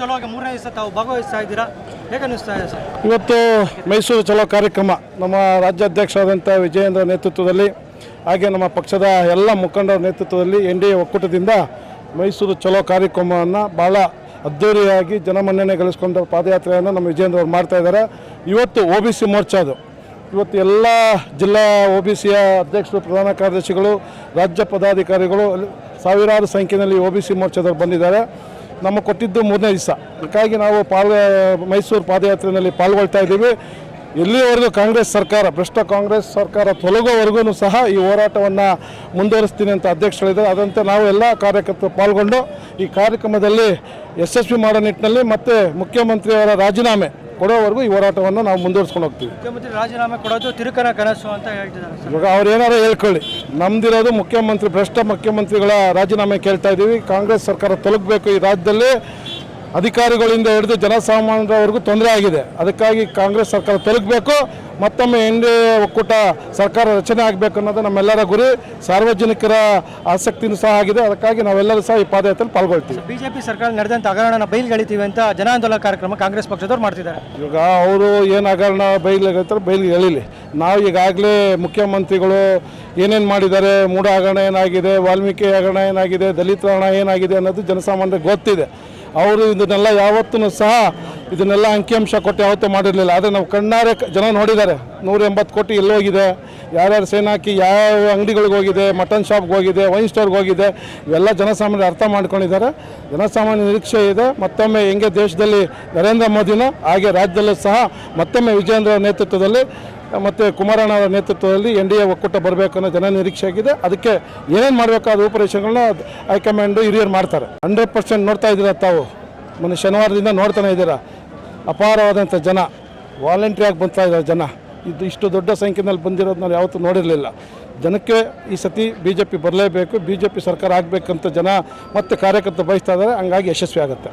ಚಲೋ ಮೂರನೇ ತಾವು ಭಾಗವಹಿಸ್ತಾ ಇದ್ದೀರಾ? ಇವತ್ತು ಮೈಸೂರು ಚಲೋ ಕಾರ್ಯಕ್ರಮ. ನಮ್ಮ ರಾಜ್ಯಾಧ್ಯಕ್ಷರಾದಂಥ ವಿಜಯೇಂದ್ರ ನೇತೃತ್ವದಲ್ಲಿ, ಹಾಗೆ ನಮ್ಮ ಪಕ್ಷದ ಎಲ್ಲ ಮುಖಂಡರ ನೇತೃತ್ವದಲ್ಲಿ ಎನ್ ಡಿ ಎ ಒಕ್ಕೂಟದಿಂದ ಮೈಸೂರು ಚಲೋ ಕಾರ್ಯಕ್ರಮವನ್ನು ಭಾಳ ಅದ್ಧೂರಿಯಾಗಿ ಜನಮನ್ನಣೆ ಗಳಿಸ್ಕೊಂಡ ಪಾದಯಾತ್ರೆಯನ್ನು ನಮ್ಮ ವಿಜಯೇಂದ್ರ ಅವರು ಮಾಡ್ತಾ ಇದ್ದಾರೆ. ಇವತ್ತು ಒ ಬಿ ಸಿ ಮೋರ್ಚಾದು ಇವತ್ತು ಎಲ್ಲ ಜಿಲ್ಲಾ ಒ ಬಿ ಸಿಯ ಅಧ್ಯಕ್ಷರು, ಪ್ರಧಾನ ಕಾರ್ಯದರ್ಶಿಗಳು, ರಾಜ್ಯ ಪದಾಧಿಕಾರಿಗಳು, ಸಾವಿರಾರು ಸಂಖ್ಯೆಯಲ್ಲಿ ಒ ಬಿ ಸಿ ಮೋರ್ಚಾದವರು ಬಂದಿದ್ದಾರೆ. ನಮ್ಮ ಕೊಟ್ಟಿದ್ದು ಮೂರನೇ ದಿವಸ. ಹಾಗಾಗಿ ನಾವು ಪಾಲ್ ಮೈಸೂರು ಪಾದಯಾತ್ರೆಯಲ್ಲಿ ಪಾಲ್ಗೊಳ್ತಾ ಇದ್ದೀವಿ. ಎಲ್ಲಿವರೆಗೂ ಕಾಂಗ್ರೆಸ್ ಸರ್ಕಾರ, ಭ್ರಷ್ಟ ಕಾಂಗ್ರೆಸ್ ಸರ್ಕಾರ ತೊಲಗೋವರೆಗೂ ಸಹ ಈ ಹೋರಾಟವನ್ನು ಮುಂದುವರಿಸ್ತೀನಿ ಅಂತ ಅಧ್ಯಕ್ಷರಿದ್ದಾರೆ. ಅದಂತೆ ನಾವು ಎಲ್ಲ ಕಾರ್ಯಕರ್ತರು ಪಾಲ್ಗೊಂಡು ಈ ಕಾರ್ಯಕ್ರಮದಲ್ಲಿ ಯಶಸ್ವಿ ಮಾಡೋ ನಿಟ್ಟಿನಲ್ಲಿ ಮತ್ತು ಮುಖ್ಯಮಂತ್ರಿಯವರ ರಾಜೀನಾಮೆ ಕೊಡೋವರೆಗೂ ಈ ಹೋರಾಟವನ್ನು ನಾವು ಮುಂದುವರಿಸ್ಕೊಂಡು ಹೋಗ್ತೀವಿ. ಮುಖ್ಯಮಂತ್ರಿ ರಾಜೀನಾಮೆ ಕೊಡೋದು ತಿರುಕನ ಕನಸು ಅಂತ ಹೇಳ್ತಿದ್ದಾರೆ ಸರ್. ಇವಾಗ ಅವ್ರು ಏನಾರು ಹೇಳ್ಕೊಳ್ಳಿ. ನಮ್ದಿರೋದು ಮುಖ್ಯಮಂತ್ರಿ ಭ್ರಷ್ಟ ಮುಖ್ಯಮಂತ್ರಿಗಳ ರಾಜೀನಾಮೆ ಕೇಳ್ತಾ ಇದ್ದೀವಿ. ಕಾಂಗ್ರೆಸ್ ಸರ್ಕಾರ ತೊಲಗಬೇಕು ಈ ರಾಜ್ಯದಲ್ಲಿ. ಅಧಿಕಾರಿಗಳಿಂದ ಹಿಡಿದು ಜನಸಾಮಾನ್ಯರವರೆಗೂ ತೊಂದರೆ ಆಗಿದೆ. ಅದಕ್ಕಾಗಿ ಕಾಂಗ್ರೆಸ್ ಸರ್ಕಾರ ತೊಲಗಬೇಕು ಮತ್ತೊಮ್ಮೆ ಎನ್ ಡಿ ಎ ಒಕ್ಕೂಟ ಸರ್ಕಾರ ರಚನೆ ಆಗಬೇಕು ಅನ್ನೋದು ನಮ್ಮೆಲ್ಲರ ಗುರಿ. ಸಾರ್ವಜನಿಕರ ಆಸಕ್ತಿನೂ ಸಹ ಆಗಿದೆ. ಅದಕ್ಕಾಗಿ ನಾವೆಲ್ಲರೂ ಸಹ ಈ ಪಾದಯಾತ್ರೆಯಲ್ಲಿ ಪಾಲ್ಗೊಳ್ತೀವಿ. ಬಿಜೆಪಿ ಸರ್ಕಾರ ನಡೆದಂಥ ಹಗರಣನ ಬಯಲ್ಗೆಳಿತೀವಿ ಅಂತ ಜನಾಂದೋಲನ ಕಾರ್ಯಕ್ರಮ ಕಾಂಗ್ರೆಸ್ ಪಕ್ಷದವ್ರು ಮಾಡ್ತಿದ್ದಾರೆ. ಇವಾಗ ಅವರು ಏನು ಹಗರಣ ಬೈಲ್ ಹೇಳ್ತಾರೆ ಬಯಲಿಗೆ ಎಳಿಲಿ ನಾವು ಈಗಾಗಲೇ ಮುಖ್ಯಮಂತ್ರಿಗಳು ಏನೇನು ಮಾಡಿದ್ದಾರೆ ಮೂಢ ಹಗರಣ ಏನಾಗಿದೆ ವಾಲ್ಮೀಕಿ ಹಗರಣ ಏನಾಗಿದೆ ದಲಿತ ಹಣ ಏನಾಗಿದೆ ಅನ್ನೋದು ಜನಸಾಮಾನ್ಯರಿಗೆ ಗೊತ್ತಿದೆ. ಅವರು ಇದನ್ನೆಲ್ಲ ಯಾವತ್ತೂ ಸಹ ಇದನ್ನೆಲ್ಲ ಅಂಕಿಅಂಶ ಕೊಟ್ಟು ಯಾವತ್ತೂ ಮಾಡಿರಲಿಲ್ಲ. ಆದರೆ ನಾವು ಕಣ್ಣಾರೆ ಜನ ನೋಡಿದ್ದಾರೆ. ನೂರ ಎಂಬತ್ತು ಕೋಟಿ ಎಲ್ಲೋಗಿದೆ ಯಾರ್ಯಾರು ಸೇನಾಕಿ ಹಾಕಿ ಯಾವ ಅಂಗಡಿಗಳಿಗೆ ಹೋಗಿದೆ, ಮಟನ್ ಶಾಪ್ಗೆ ಹೋಗಿದೆ ವೈನ್ ಸ್ಟೋರ್ಗೆ ಹೋಗಿದೆ, ಇವೆಲ್ಲ ಜನಸಾಮಾನ್ಯರು ಅರ್ಥ ಮಾಡ್ಕೊಂಡಿದ್ದಾರೆ. ಜನಸಾಮಾನ್ಯ ನಿರೀಕ್ಷೆ ಇದೆ. ಮತ್ತೊಮ್ಮೆ ಹೆಂಗೆ ದೇಶದಲ್ಲಿ ನರೇಂದ್ರ ಮೋದಿನ ಹಾಗೆ ರಾಜ್ಯದಲ್ಲೂ ಸಹ ಮತ್ತೊಮ್ಮೆ ವಿಜೇಂದ್ರ ನೇತೃತ್ವದಲ್ಲಿ, ಮತ್ತು ಕುಮಾರಣ್ಣ ನೇತೃತ್ವದಲ್ಲಿ ಎನ್ ಡಿ ಎ ಒಕ್ಕೂಟ ಬರಬೇಕು ಅನ್ನೋ ಜನ ನಿರೀಕ್ಷೆ ಆಗಿದೆ. ಅದಕ್ಕೆ ಏನೇನು ಮಾಡಬೇಕಾದ ಆಪರೇಷನ್ಗಳನ್ನ ಹೈಕಮಾಂಡು ಹಿರಿಯರು ಮಾಡ್ತಾರೆ. ಹಂಡ್ರೆಡ್ ಪರ್ಸೆಂಟ್ ನೋಡ್ತಾ ಇದ್ದೀರಾ ತಾವು? ಮೊನ್ನೆ ಶನಿವಾರದಿಂದ ನೋಡ್ತಾನೆ ಇದ್ದೀರಾ? ಅಪಾರವಾದಂಥ ಜನ ವಾಲಂಟ್ರಿಯಾಗಿ ಬರ್ತಾ ಇದ್ದಾರೆ ಜನ. ಇದು ಇಷ್ಟು ದೊಡ್ಡ ಸಂಖ್ಯೆಯಲ್ಲಿ ಬಂದಿರೋದು ನಾವು ಯಾವತ್ತೂ ನೋಡಿರಲಿಲ್ಲ. ಜನಕ್ಕೆ ಈ ಸತಿ ಬಿ ಜೆ ಪಿ ಬರಲೇಬೇಕು ಬಿ ಜೆ ಪಿ ಸರ್ಕಾರ ಆಗಬೇಕಂತ ಜನ ಮತ್ತೆ ಕಾರ್ಯಕರ್ತರು ಬಯಸ್ತಾ ಇದ್ದಾರೆ, ಹಂಗಾಗಿ ಯಶಸ್ವಿ ಆಗುತ್ತೆ.